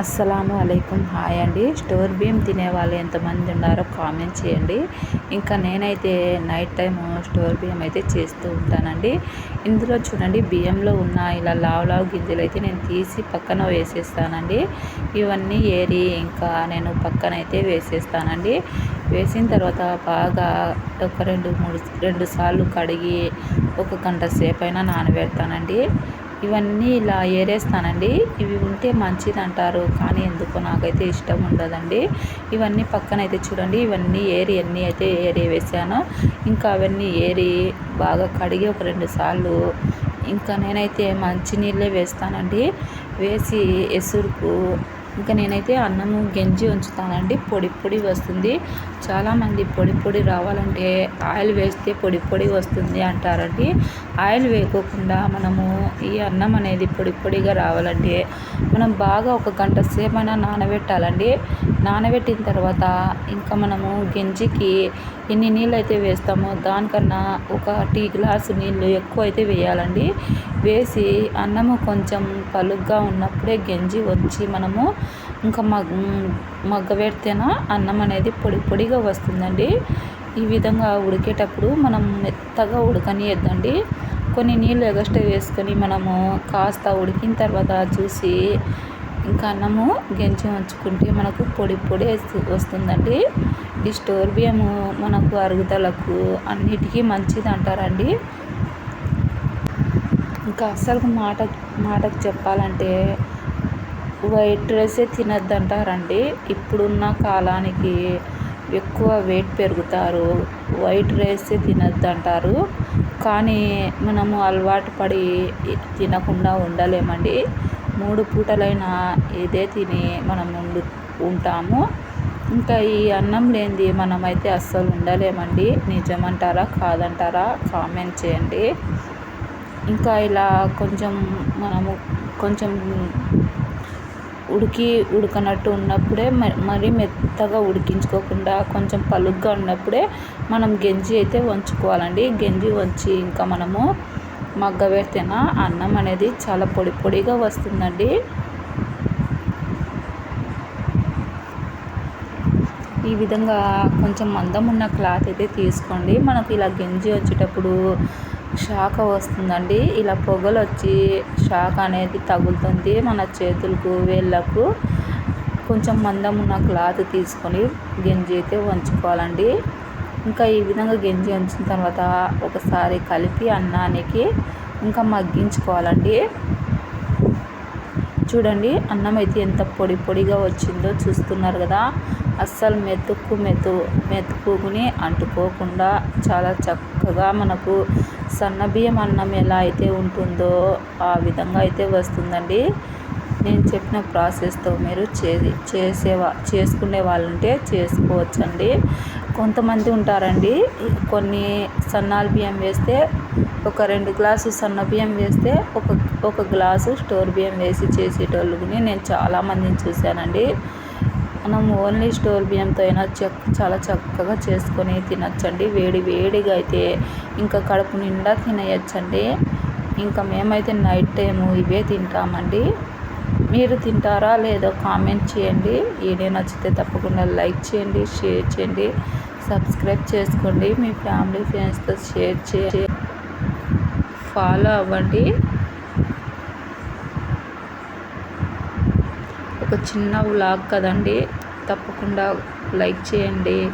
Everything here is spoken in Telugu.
అస్సలాము అలైకుం. హాయ్ అండి. స్టోర్ బియ్యం తినే వాళ్ళు ఎంతమంది ఉన్నారో కామెంట్ చేయండి. ఇంకా నేనైతే నైట్ టైం స్టోర్ బియ్యం అయితే చేస్తూ ఉంటానండి. ఇందులో చూడండి బియ్యంలో ఉన్న ఇలా లావు లావు గింజలు అయితే నేను తీసి పక్కన వేసేస్తానండి. ఇవన్నీ ఏరి ఇంకా నేను పక్కన అయితే వేసేస్తానండి. వేసిన తర్వాత బాగా ఒక రెండు మూడు రెండు సార్లు కడిగి ఒక గంట సేపు అయినా నానబెడతానండి. ఇవన్నీ ఇలా ఏరేస్తానండి. ఇవి ఉంటే మంచిది అంటారు కానీ ఎందుకో నాకైతే ఇష్టం ఉండదండి. ఇవన్నీ పక్కన అయితే చూడండి. ఇవన్నీ ఏరి అన్నీ అయితే ఏరి వేసాను. ఇంకా అవన్నీ ఏరి బాగా కడిగి ఒక రెండు సార్లు ఇంకా నేనైతే మంచినీళ్ళే వేస్తానండి. వేసి ఎసురుకు ఇంకా నేనైతే అన్నము గెంజి ఉంచుతానండి. పొడి పొడి వస్తుంది. చాలామంది పొడి పొడి రావాలంటే ఆయిల్ వేస్తే పొడి పొడి వస్తుంది అంటారండి. ఆయిల్ వేయకోకుండా మనము ఈ అన్నం అనేది పొడి పొడిగా రావాలంటే మనం బాగా ఒక గంట సేపైనా నానబెట్టాలండి. నానబెట్టిన తర్వాత ఇంకా మనము గెంజికి ఎన్ని నీళ్ళు అయితే వేస్తామో దానికన్నా ఒక టీ గ్లాసు నీళ్ళు ఎక్కువ అయితే వేయాలండి. వేసి అన్నము కొంచెం పలుగ్గా ఉన్నప్పుడే గెంజి వచ్చి మనము ఇంకా మగ్ మగ్గబెడితేనా అన్నం అనేది పొడి పొడిగా వస్తుందండి. ఈ విధంగా ఉడికేటప్పుడు మనం మెత్తగా ఉడకనియద్దండి. కొన్ని నీళ్ళు ఎగస్ట్రా వేసుకొని మనము కాస్త ఉడికిన తర్వాత చూసి ఇంకా అన్నము గెంచి ఉంచుకుంటే మనకు పొడి పొడి వస్తుందండి. ఈ స్టోర్ బియ్యము మనకు అరుగుదలకు అన్నిటికీ మంచిది అంటారండి. ఇంకా అసలు మాట మాటకు చెప్పాలంటే వైట్ రైసే తినద్దంటారండి. ఇప్పుడున్న కాలానికి ఎక్కువ వెయిట్ పెరుగుతారు. వైట్ రైసే తినద్దంటారు. కానీ మనము అలవాటు పడి తినకుండా ఉండలేమండి. మూడు పూటలైనా ఇదే తిని మనం ఉండు ఉంటాము. ఇంకా ఈ అన్నం లేనిది మనమైతే అస్సలు ఉండలేమండి. నిజమంటారా కాదంటారా కామెంట్ చేయండి. ఇంకా ఇలా కొంచెం మనము కొంచెం ఉడికి ఉడకనట్టు ఉన్నప్పుడే మరీ మెత్తగా ఉడికించుకోకుండా కొంచెం పలుగ్గా ఉన్నప్పుడే మనం గెంజి అయితే వంచుకోవాలండి. గెంజి వంచి ఇంకా మనము మగ్గబెడితేనా అన్నం అనేది చాలా పొడి పొడిగా వస్తుందండి. ఈ విధంగా కొంచెం మందం ఉన్న క్లాత్ అయితే తీసుకోండి. మనకు ఇలా గెంజి వచ్చేటప్పుడు షాక్ వస్తుందండి. ఇలా పొగలు వచ్చి షాక్ అనేది తగులుతుంది మన చేతులకు వేళ్ళకు. కొంచెం మందం ఉన్న క్లాత్ తీసుకొని గెంజి అయితే వంచుకోవాలండి. ఇంకా ఈ విధంగా గెంజి వంచిన తర్వాత ఒకసారి కలిపి అన్నానికి ఇంకా మగ్గించుకోవాలండి. చూడండి అన్నం అయితే ఎంత పొడి పొడిగా వచ్చిందో చూస్తున్నారు కదా. అస్సలు మెతుక్కు మెతు మెతుకుని అంటుకోకుండా చాలా చక్కగా మనకు సన్నబియ్యం అన్నం ఎలా అయితే ఉంటుందో ఆ విధంగా అయితే వస్తుందండి. నేను చెప్పిన ప్రాసెస్తో మీరు చే చేసేవా చేసుకునే వాళ్ళు ఉంటే చేసుకోవచ్చండి. కొంతమంది ఉంటారండి కొన్ని సన్నాల బియ్యం వేస్తే ఒక రెండు గ్లాసు సన్న బియ్యం వేస్తే ఒక ఒక గ్లాసు స్టోర్ బియ్యం వేసి చేసేటోళ్ళని నేను చాలామందిని చూశానండి. మనం ఓన్లీ స్టోర్ బియ్యంతో అయినా చక్ చాలా చక్కగా చేసుకొని తినచ్చండి. వేడి వేడిగా అయితే ఇంకా కడుపు నిండా తినేయచ్చండి. ఇంకా మేమైతే నైట్ టైము ఇవే తింటామండి. మీరు తింటారా లేదో కామెంట్ చేయండి. వీడియో నచ్చితే తప్పకుండా లైక్ చేయండి షేర్ చేయండి సబ్స్క్రైబ్ చేసుకోండి. మీ ఫ్యామిలీ ఫ్రెండ్స్తో షేర్ చే ఫాలో అవ్వండి. ఒక చిన్న వ్లాగ్ కదండి. తప్పకుండా లైక్ చేయండి.